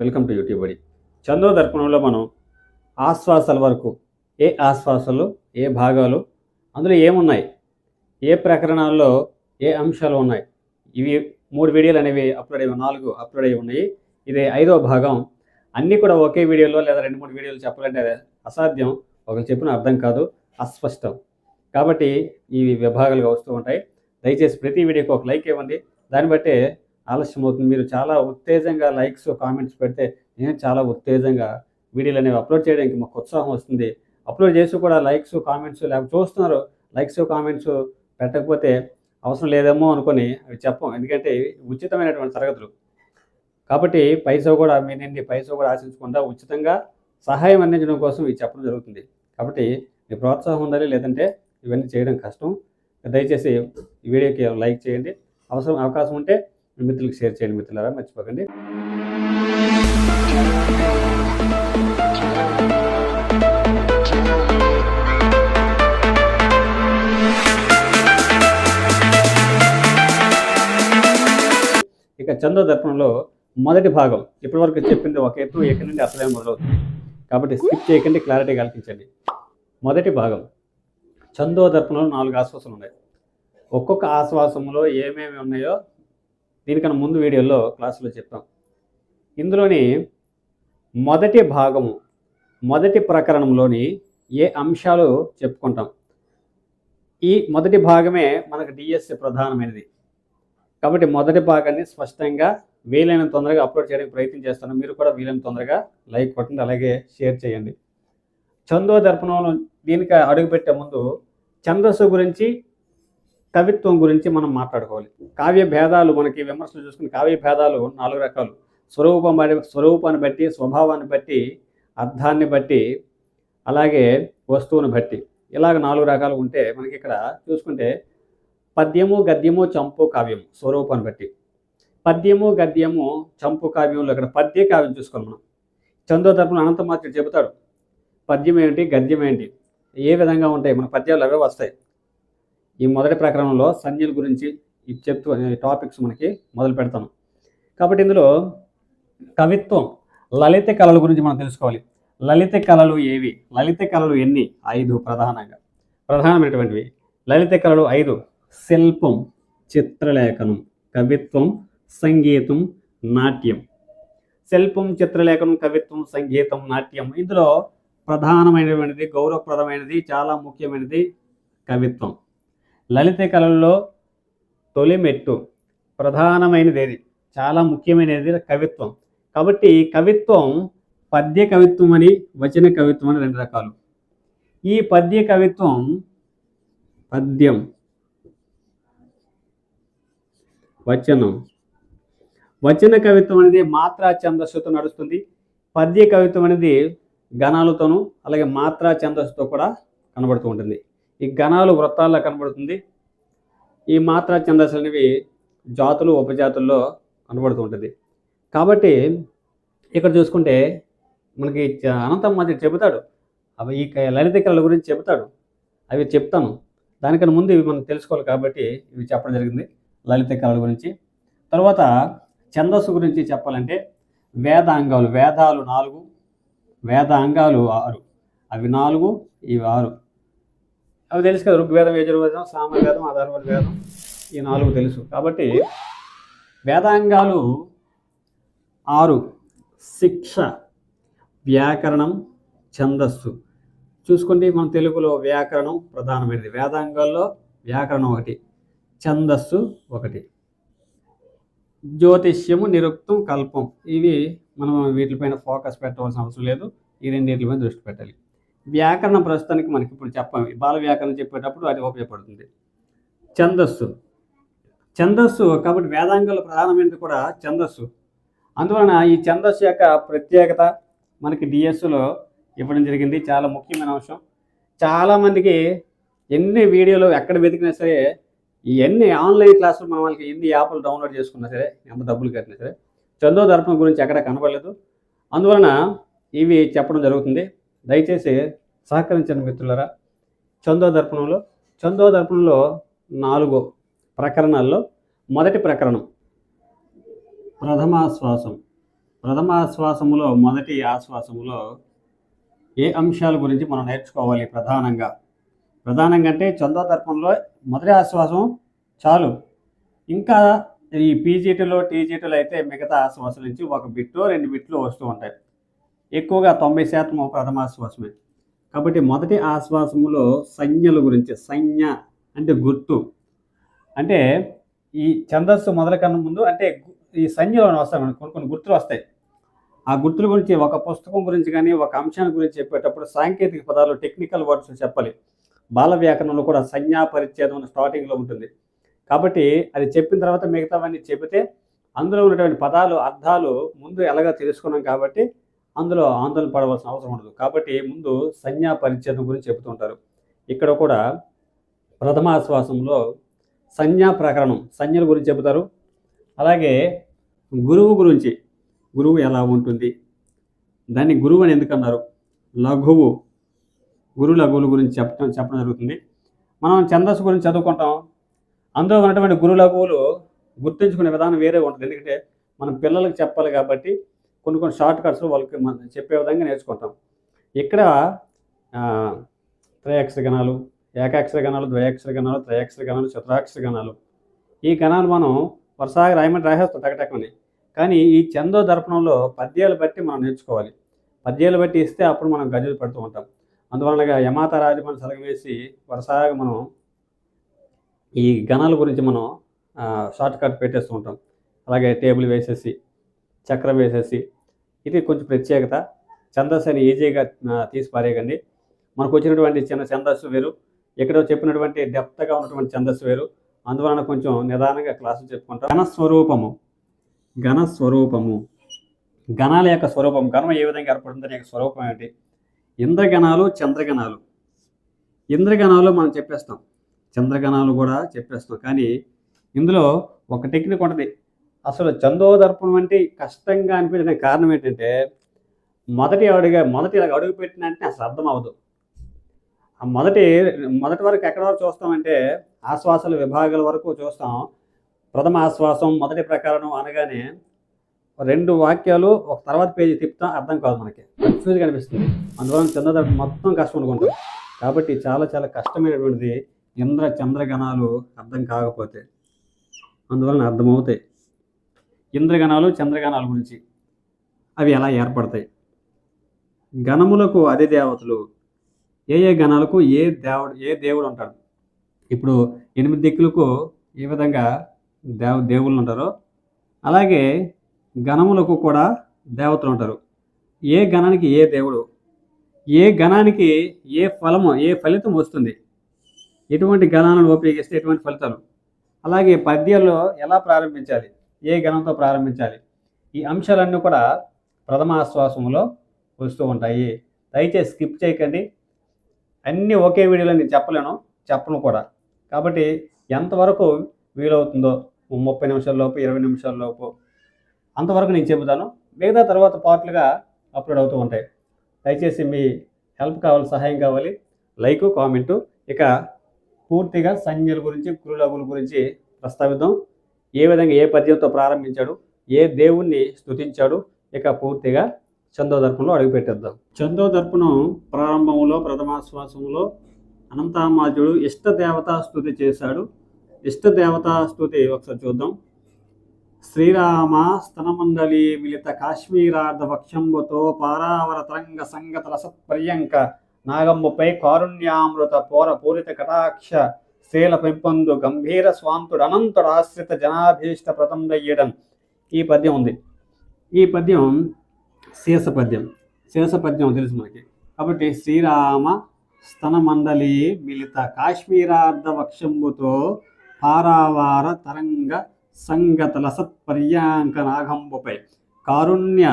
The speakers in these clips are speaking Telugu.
వెల్కమ్ టు యూట్యూబ్ బడి. చందో దర్పణంలో మనం ఆశ్వాసాల వరకు ఏ ఆశ్వాసాలు ఏ భాగాలు అందులో ఏమున్నాయి? ఏ ప్రకరణాల్లో ఏ అంశాలు ఉన్నాయి? ఇవి మూడు వీడియోలు అనేవి అప్లోడ్ అయ్యి నాలుగు అప్లోడ్ అయ్యి ఉన్నాయి. ఇది ఐదో భాగం. అన్నీ కూడా ఒకే వీడియోలో లేదా రెండు మూడు వీడియోలు చెప్పాలంటే అసాధ్యం. ఒకరు చెప్పిన అర్థం కాదు అస్పష్టం. కాబట్టి ఇవి విభాగాలుగా వస్తూ ఉంటాయి. దయచేసి ప్రతి వీడియోకి ఒక లైక్ ఇవ్వండి. దాన్ని బట్టే ఆలస్యం అవుతుంది మీరు చాలా ఉత్తేజంగా లైక్స్ కామెంట్స్ పెడితే నేను చాలా ఉత్తేజంగా వీడియోలు అనేవి అప్లోడ్ చేయడానికి మాకు ఉత్సాహం వస్తుంది. అప్లోడ్ చేసి కూడా లైక్స్ కామెంట్స్ లేకపోతే చూస్తున్నారు. లైక్స్ కామెంట్స్ పెట్టకపోతే అవసరం లేదేమో అనుకొని అవి చెప్పం. ఎందుకంటే ఉచితమైనటువంటి తరగతులు. కాబట్టి పైసా కూడా మీ నుండి పైసా కూడా ఆశించకుండా ఉచితంగా సహాయం అందించడం కోసం ఇవి చెప్పడం జరుగుతుంది. కాబట్టి మీ ప్రోత్సాహం ఉండాలి లేదంటే ఇవన్నీ చేయడం కష్టం. దయచేసి ఈ వీడియోకి లైక్ చేయండి. అవసరం అవకాశం ఉంటే మిత్రులకు షేర్ చేయండి మిత్రులారా మర్చిపోకండి. ఇక చంద్ర దర్పణంలో మొదటి భాగం ఇప్పటివరకు చెప్పింది ఒక ఎత్తు ఎక్కడి నుండి అసలే మొదలవుతుంది. కాబట్టి స్కిప్ చేయకండి క్లారిటీ కల్పించండి. మొదటి భాగం చందో దర్పణంలో నాలుగు ఆశ్వాసాలు ఉన్నాయి. ఒక్కొక్క ఆశ్వాసంలో ఏమేమి ఉన్నాయో దీనికన్నా ముందు వీడియోలో క్లాసులో చెప్తాం. ఇందులోని మొదటి భాగము మొదటి ప్రకరణంలోని ఏ అంశాలు చెప్పుకుంటాం. ఈ మొదటి భాగమే మనకు డిఎస్సి ప్రధానమైనది. కాబట్టి మొదటి భాగాన్ని స్పష్టంగా వీలైన తొందరగా అప్లోడ్ చేయడానికి ప్రయత్నం చేస్తాను. మీరు కూడా వీలైన తొందరగా లైక్ కొట్టండి అలాగే షేర్ చేయండి. చందో దర్పణంలో దీనికి అడుగుపెట్టే ముందు ఛందస్సు గురించి కవిత్వం గురించి మనం మాట్లాడుకోవాలి. కావ్య భేదాలు మనకి విమర్శలు చూసుకుని కావ్య భేదాలు నాలుగు రకాలు. స్వరూపం బట్టి స్వరూపాన్ని బట్టి స్వభావాన్ని బట్టి అర్థాన్ని బట్టి అలాగే వస్తువుని బట్టి. ఇలాగ నాలుగు రకాలు ఉంటే మనకి ఇక్కడ చూసుకుంటే పద్యము గద్యము చంపు కావ్యము స్వరూపాన్ని బట్టి. పద్యము గద్యము చంపు కావ్యంలో ఇక్కడ పద్య కావ్యం చూసుకోవాలి మనం. చందోదర్పణ అనంతమాత్రుడు చెబుతాడు పద్యం ఏంటి గద్యం ఏంటి ఏ విధంగా ఉంటాయి? మన పద్యాలు అవే వస్తాయి. ఈ మొదటి ప్రకరణంలో సంజ్ఞల గురించి చెప్తూ టాపిక్స్ మనకి మొదలు పెడతాను. కాబట్టి ఇందులో కవిత్వం లలిత కళల గురించి మనం తెలుసుకోవాలి. లలిత కళలు ఏవి? లలిత కళలు ఎన్ని? ఐదు ప్రధానంగా. ప్రధానమైనటువంటివి. లలిత కళలు ఐదు. శిల్పం చిత్రలేఖనం కవిత్వం సంగీతం నాట్యం. శిల్పం చిత్రలేఖనం కవిత్వం సంగీతం నాట్యం. ఇందులో ప్రధానమైనటువంటిది గౌరవప్రదమైనది చాలా ముఖ్యమైనది కవిత్వం. లలిత కళల్లో తొలి మెట్టు ప్రధానమైనది ఏది చాలా ముఖ్యమైనది కవిత్వం. కాబట్టి కవిత్వం పద్య కవిత్వం అని వచన కవిత్వం అని రెండు రకాలు. ఈ పద్య కవిత్వం పద్యం వచనం. వచన కవిత్వం అనేది మాత్రా ఛందస్సుతో నడుస్తుంది. పద్య కవిత్వం అనేది గణాలతోనూ అలాగే మాత్రా ఛందస్సుతో కూడా కనబడుతూ ఉంటుంది. ఈ గణాలు వృత్తాల్లో కనబడుతుంది. ఈ మాత్ర ఛందస్సు అనేవి జాతులు ఉపజాతుల్లో కనబడుతూ ఉంటుంది. కాబట్టి ఇక్కడ చూసుకుంటే మనకి అనంతం మధ్య చెబుతాడు. అవి ఈ క- లలిత కళల గురించి చెబుతాడు. అవి చెప్తాను. దానికన్నా ముందు ఇవి మనం తెలుసుకోవాలి కాబట్టి ఇవి చెప్పడం జరిగింది లలిత కళల గురించి. తర్వాత ఛందస్సు గురించి చెప్పాలంటే వేదాంగాలు వేదాలు నాలుగు వేదాంగాలు ఆరు. అవి నాలుగు ఇవి ఆరు. అవి తెలుసు కదా ఋగ్వేదం యజుర్వేదం సామవేదం అధర్వణ వేదం ఈ నాలుగు తెలుసు. కాబట్టి వేదాంగాలు ఆరు. శిక్ష వ్యాకరణం ఛందస్సు. చూసుకుంటే మన తెలుగులో వ్యాకరణం ప్రధానమైనది. వేదాంగాల్లో వ్యాకరణం ఒకటి ఛందస్సు ఒకటి. జ్యోతిష్యము నిరుక్తం కల్పం. ఇవి మనం వీటిపైన ఫోకస్ పెట్టవలసిన అవసరం లేదు. ఈ రెండింటిపైన దృష్టి పెట్టాలి. వ్యాకరణం ప్రస్తుతానికి మనకి ఇప్పుడు చెప్పాము బాల వ్యాకరణం చెప్పేటప్పుడు అది ఉపయోగపడుతుంది. ఛందస్సు. ఛందస్సు కాబట్టి వేదాంగంలో ప్రధానమైనది కూడా ఛందస్సు. అందువలన ఈ ఛందస్సు యొక్క ప్రత్యేకత మనకి డిఎస్సులో ఇవ్వడం జరిగింది. చాలా ముఖ్యమైన అంశం. చాలామందికి ఎన్ని వీడియోలు ఎక్కడ వెతికినా సరే ఎన్ని ఆన్లైన్ క్లాసులు మన వాళ్ళకి ఎన్ని యాప్లు డౌన్లోడ్ చేసుకున్నా సరే ఎంత డబ్బులు కట్టినా సరే చందో దర్పణం గురించి ఎక్కడ కనబడలేదు. అందువలన ఇవి చెప్పడం జరుగుతుంది. దయచేసి సహకరించిన మిత్రులరా. చందో దర్పణంలో చందో దర్పణంలో నాలుగు ప్రకరణాల్లో మొదటి ప్రకరణం. ప్రథమాశ్వాసం. ప్రథమాశ్వాసములో మొదటి ఆశ్వాసములో ఏ అంశాల గురించి మనం నేర్చుకోవాలి ప్రధానంగా? ప్రధానంగా అంటే చందో దర్పణంలో మొదటి ఆశ్వాసం చాలు. ఇంకా ఈ పీజీటీలో టీజీటీలో అయితే మిగతా ఆశ్వాసం నుంచి ఒక బిట్టు రెండు బిట్లు వస్తూ ఉంటాయి. ఎక్కువగా తొంభై శాతం ప్రథమ ఆశ్వాసమే కాబట్టి మొదటి ఆశ్వాసములో సంజ్ఞల గురించి సంజ్ఞ అంటే గుర్తు. అంటే ఈ ఛందస్సు మొదలకన్నా ముందు అంటే గు- ఈ సంజ్ఞలో వస్తాయి మనకు కొన్ని కొన్ని గుర్తులు వస్తాయి. ఆ గుర్తుల గురించి ఒక పుస్తకం గురించి కానీ ఒక అంశాన్ని గురించి చెప్పేటప్పుడు సాంకేతిక పదాలు టెక్నికల్ వర్డ్స్ చెప్పాలి. బాల వ్యాకరణంలో కూడా సంజ్ఞా పరిచ్ఛేదం స్టార్టింగ్లో ఉంటుంది. కాబట్టి అది చెప్పిన తర్వాత మిగతావన్నీ చెబితే అందులో ఉన్నటువంటి పదాలు అర్థాలు ముందు ఎలాగో తెలుసుకున్నాం కాబట్టి అందులో ఆందోళన పడవలసిన అవసరం ఉండదు. కాబట్టి ముందు సంజ్ఞా పరిచ్ఛేదం గురించి చెబుతుంటారు ఇక్కడ కూడా ప్రథమాశ్వాసంలో సంజ్ఞా ప్రకరణం సంజ్ఞల గురించి చెబుతారు. అలాగే గురువు గురించి గురువు ఎలా ఉంటుంది? దాన్ని గురువు అని ఎందుకు అన్నారు? లఘువు గురు లఘువుల గురించి చెప్పడం చెప్పడం జరుగుతుంది. మనం ఛందస్సు గురించి చదువుకుంటాం. అందులో ఉన్నటువంటి గురు లఘువులు గుర్తుంచుకునే విధానం వేరే ఉంటుంది. ఎందుకంటే మనం పిల్లలకు చెప్పాలి కాబట్టి కొన్ని కొన్ని షార్ట్ కట్స్ వాళ్ళకి మనం చెప్పే విధంగా నేర్చుకుంటాం. ఇక్కడ త్రయాక్షర గణాలు ఏకాక్షర గణాలు ద్వయాక్షర గణాలు త్రయాక్షర గణాలు చతురాక్షర గణాలు ఈ గణాలు మనం వరుసగా రాయమని రాసేస్తాం టకటకమని. కానీ ఈ చందో దర్పణంలో పద్యాలు బట్టి మనం నేర్చుకోవాలి. పద్యాలు బట్టి ఇస్తే అప్పుడు మనం గజలు పెడుతూ ఉంటాం. అందువలనగా యమాత రాజమని సలగవేసి వరుసగా మనం ఈ గణాల గురించి మనం షార్ట్ కట్ పెట్టేస్తూ ఉంటాం. అలాగే టేబుల్ వేసేసి చక్రం వేసేసి ఇది కొంచెం ప్రత్యేకత. ఛందస్సు అని ఈజీగా తీసి పారేయకండి. మనకు వచ్చినటువంటి చిన్న ఛందస్సు వేరు. ఎక్కడో చెప్పినటువంటి డెప్త్గా ఉన్నటువంటి ఛందస్సు వేరు. అందువలన కొంచెం నిదానంగా క్లాసులు చెప్పుకుంటాం. ఘనస్వరూపము ఘనస్వరూపము గణాల యొక్క స్వరూపం. గణం ఏ విధంగా ఏర్పడుతుంది యొక్క స్వరూపం ఏంటి ఇంద్రగణాలు చంద్రగణాలు. ఇంద్రగణాలు మనం చెప్పేస్తాం. చంద్రగణాలు కూడా చెప్పేస్తాం. కానీ ఇందులో ఒక టెక్నిక్ ఉంటుంది. అసలు చందోదర్పణం అంటే కష్టంగా అనిపించిన కారణం ఏంటంటే మొదటి అడుగు మొదటి ఇలాగ అడుగు పెట్టినంటే అసలు అర్థం అవ్వదు. ఆ మొదటి మొదటి వరకు ఎక్కడ వరకు చూస్తామంటే ఆశ్వాసాల విభాగాల వరకు చూస్తాం. ప్రథమ ఆశ్వాసం మొదటి ప్రకారం అనగానే రెండు వాక్యాలు ఒక తర్వాత పేజీ తిప్పుతాం అర్థం కాదు మనకి. కన్ఫ్యూజ్గా అనిపిస్తుంది. అందువలన చంద్రదర్పణ మొత్తం కష్టం అనుకుంటాం. కాబట్టి చాలా చాలా కష్టమైనటువంటిది ఇంద్ర చంద్రగణాలు అర్థం కాకపోతే అందువలన అర్థమవుతాయి. ఇంద్రగణాలు చంద్రగణాల గురించి. అవి ఎలా ఏర్పడతాయి? గణములకు అదే దేవతలు ఏ ఏ గణాలకు ఏ దేవుడు ఏ దేవుడు ఉంటాడు ఇప్పుడు ఎనిమిది దిక్కులకు ఏ విధంగా దేవ దేవుళ్ళు ఉంటారో అలాగే గణములకు కూడా దేవతలు ఉంటారు. ఏ గణానికి ఏ దేవుడు ఏ గణానికి ఏ ఫలము ఏ ఫలితం వస్తుంది? ఎటువంటి గణాలను ఉపయోగిస్తే ఎటువంటి ఫలితాలు? అలాగే పద్యాల్లో ఎలా ప్రారంభించాలి? ఏ గణంతో ప్రారంభించాలి? ఈ అంశాలన్నీ కూడా ప్రథమ ఆశ్వాసంలో వస్తూ ఉంటాయి. దయచేసి స్కిప్ చేయకండి. అన్నీ ఒకే వీడియోలో నేను చెప్పలేను. చెప్పను కూడా. కాబట్టి ఎంతవరకు వీలవుతుందో ముప్పై నిమిషాలలోపు ఇరవై నిమిషాలలోపు అంతవరకు నేను చెబుతాను. మిగతా తర్వాత పార్ట్లుగా అప్లోడ్ అవుతూ ఉంటాయి. దయచేసి మీ హెల్ప్ కావాలి సహాయం కావాలి లైక్ కామెంటు. ఇక పూర్తిగా సంజ్ఞల గురించి కురులగుల గురించి ప్రస్తావిద్దాం. ఏ విధంగా ఏ పద్యంతో ప్రారంభించాడు ఏ దేవుణ్ణి స్తుతించాడు ఇక పూర్తిగా చందోదర్పణలో అడుగుపెట్టేద్దాం చందోదర్పణం ప్రారంభంలో ప్రథమాశ్వాసంలో అనంతామాజుడు ఇష్ట దేవతా స్తుతి చేశాడు. ఇష్ట దేవతా స్తుతి ఒకసారి చూద్దాం. శ్రీరామ స్తనమండలి మిలిత కాశ్మీరార్ధ వక్షంబుతో పారావర తరంగ సంగత రసపర్యంక నాగంబుపై కారుణ్యామృత పోర పూరిత కటాక్ష శీల పెంపొందు గంభీర స్వాంతుడు అనంతుడు ఆశ్రిత జనాభీష్ట ప్రతండయ్యడం ఈ పద్యం ఉంది. ఈ పద్యం శేష పద్యం. శేష పద్యం తెలుసు మనకి. కాబట్టి శ్రీరామ స్తనమండలి మిలిత కాశ్మీరార్ధ వక్షంబుతో పారావార తరంగ సంగత లసత్పర్యాంక నాగంబుపై కారుణ్య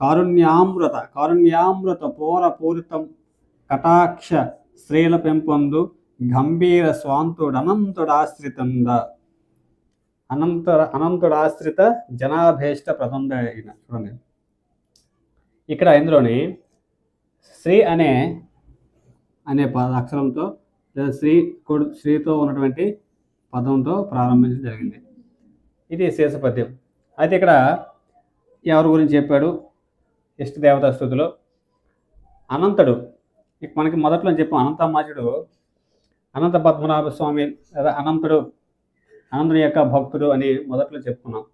కారుణ్యామృత కారుణ్యామృత పోర పూరితం కటాక్ష శ్రీల పెంపొందు గంభీర స్వాంతుడనంతుడాశ్రితంద అనంత అనంతుడాశ్రిత జనాభేష్ట ప్రబంధ అయిన. చూడండి. ఇక్కడ ఇందులోని శ్రీ అనే అనే పద అక్షరంతో లేదా శ్రీ కొడు శ్రీతో ఉన్నటువంటి పదంతో ప్రారంభించడం జరిగింది. ఇది శేషపద్యం అయితే ఇక్కడ ఎవరి గురించి చెప్పాడు? ఇష్ట దేవతా స్థుతిలో. అనంతుడు. మనకి మొదట్లో చెప్పాం అనంతమాచుడు అనంత పద్మనాభ స్వామి లేదా అనంతుడు అనంతుని యొక్క భక్తుడు అని మొదట్లో చెప్పుకున్నాం.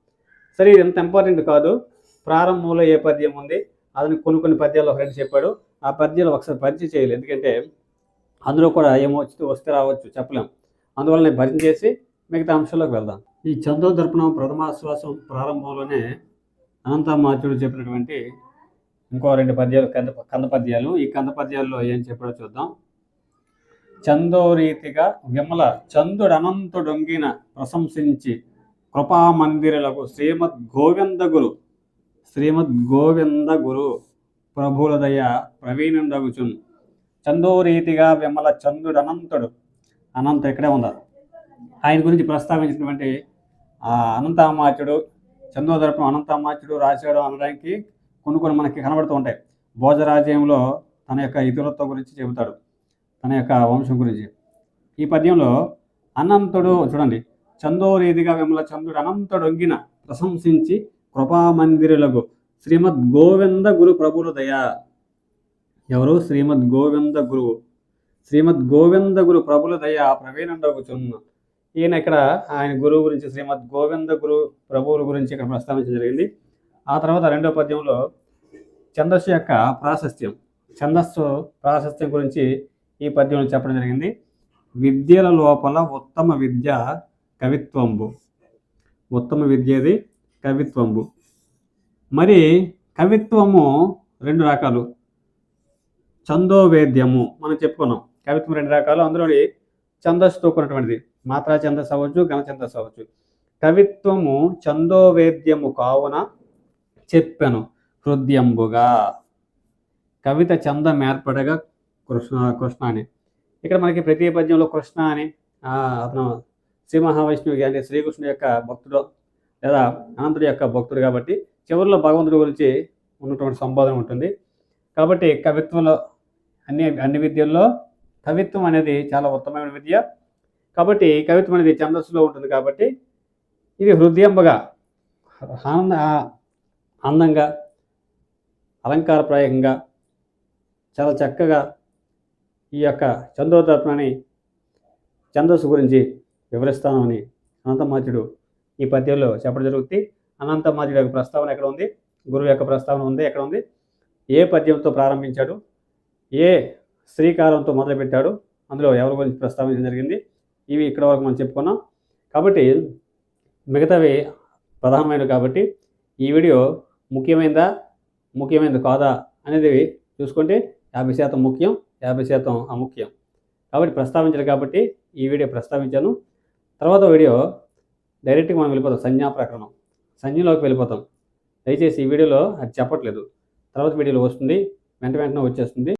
సరే ఇది ఎంత ఇంపార్టెంట్ కాదు. ప్రారంభంలో ఏ పద్యం ఉంది? అతను కొన్ని కొన్ని పద్యాలు ఒక రెండు చెప్పాడు. ఆ పద్యాలు ఒకసారి పరిచయం చేయాలి. ఎందుకంటే అందులో కూడా ఏమో వచ్చి వస్తే రావచ్చు చెప్పలేం. అందువల్ల నేను భజన చేసి మిగతా అంశంలోకి వెళ్దాం. ఈ చందోదర్పణం ప్రథమాశ్వాసం ప్రారంభంలోనే అనంతమాచుడు చెప్పినటువంటి ఇంకో రెండు పద్యాలు కంద కంద పద్యాలు. ఈ కంద పద్యాల్లో ఏం చెప్పాడో చూద్దాం. చందోరీతిగా విమల చందుడనంతుడొంగిన ప్రశంసించి కృపామందిరలకు శ్రీమద్ గోవింద గురు. శ్రీమద్ గోవింద గురు ప్రభులదయ ప్రవీణుండగుచున్. చందోరీతిగా విమల చందుడు అనంతుడు అనంత ఇక్కడే ఉన్నారు ఆయన గురించి ప్రస్తావించినటువంటి ఆ అనంతామాచుడు చందోదర్పం అనంతామాచుడు రాశాడు అనడానికి కొన్ని కొన్ని మనకి కనబడుతూ ఉంటాయి. భోజరాజ్యంలో తన యొక్క ఇతరత్వం గురించి చెబుతాడు. తన యొక్క వంశం గురించి. ఈ పద్యంలో అనంతుడు చూడండి చందోరీతిగా విమల చంద్రుడు అనంతుడు ఒంగిన ప్రశంసించి కృపామందిరులకు శ్రీమద్ గోవింద గురు ప్రభుల దయ. ఎవరు? శ్రీమద్ గోవింద గురువు. శ్రీమద్ గోవింద గురు ప్రభుల దయ ప్రవీణండగుచున్న. ఈయన ఇక్కడ ఆయన గురువు గురించి శ్రీమద్ గోవింద గురు ప్రభువుల గురించి ఇక్కడ ప్రస్తావించడం జరిగింది. ఆ తర్వాత రెండో పద్యంలో ఛందస్సు యొక్క ప్రాశస్త్యం. ఛందస్సు ప్రాశస్త్యం గురించి ఈ పద్యంలో చెప్పడం జరిగింది. విద్యల లోపల ఉత్తమ విద్య కవిత్వంబు. ఉత్తమ విద్యది కవిత్వంబు. మరి కవిత్వము రెండు రకాలు. చందోవేద్యము మనం చెప్పుకున్నాం. కవిత్వం రెండు రకాలు. అందులోని ఛందస్సుతో కూడినటువంటిది మాత్రా ఛందస్సు అవ్వచ్చు ఘన ఛందస్సు అవ్వచ్చు. కవిత్వము చందోవేద్యము కావున చెప్పాను హృదయంబుగా. కవిత చందం ఏర్పడగా కృష్ణ కృష్ణ అని. ఇక్కడ మనకి ప్రతి పద్యంలో కృష్ణ అని అతను శ్రీ మహావిష్ణువు అంటే శ్రీకృష్ణుడు యొక్క భక్తుడు లేదా అనంతుడి యొక్క భక్తుడు కాబట్టి చివరిలో భగవంతుడి గురించి ఉన్నటువంటి సంబోధన ఉంటుంది. కాబట్టి కవిత్వంలో అన్ని అన్ని విద్యల్లో కవిత్వం అనేది చాలా ఉత్తమమైన విద్య. కాబట్టి కవిత్వం అనేది ఛందస్సులో ఉంటుంది కాబట్టి ఇది హృదయంబగా ఆనంద అందంగా అలంకారప్రాయంగా చాలా చక్కగా ఈ యొక్క చందోదర్పణని ఛందస్సు గురించి వివరిస్తానని అనంతమాచుడు ఈ పద్యంలో చెప్పడం జరుగుతుంది. అనంతమాచుడు యొక్క ప్రస్తావన ఎక్కడ ఉంది? గురువు యొక్క ప్రస్తావన ఉంది ఎక్కడ ఉంది? ఏ పద్యంతో ప్రారంభించాడు? ఏ శ్రీకారంతో మొదలుపెట్టాడు? అందులో ఎవరి గురించి ప్రస్తావించడం జరిగింది? ఇవి ఇక్కడ వరకు మనం చెప్పుకున్నాం. కాబట్టి మిగతావి ప్రధానమైనవి కాబట్టి ఈ వీడియో ముఖ్యమైనదా ముఖ్యమైనది కాదా? అనేది చూసుకుంటే యాభై శాతం ముఖ్యం. యాభై శాతం అముఖ్యం. కాబట్టి ప్రస్తావించారు కాబట్టి ఈ వీడియో ప్రస్తావించాను. తర్వాత వీడియో డైరెక్ట్గా మనం వెళ్ళిపోతాం. సంజ్ఞా ప్రకరణం. సంజ్ఞలోకి వెళ్ళిపోతాం. దయచేసి ఈ వీడియోలో అది చెప్పట్లేదు. తర్వాత వీడియోలో వస్తుంది. వెంట వెంటనే వచ్చేస్తుంది.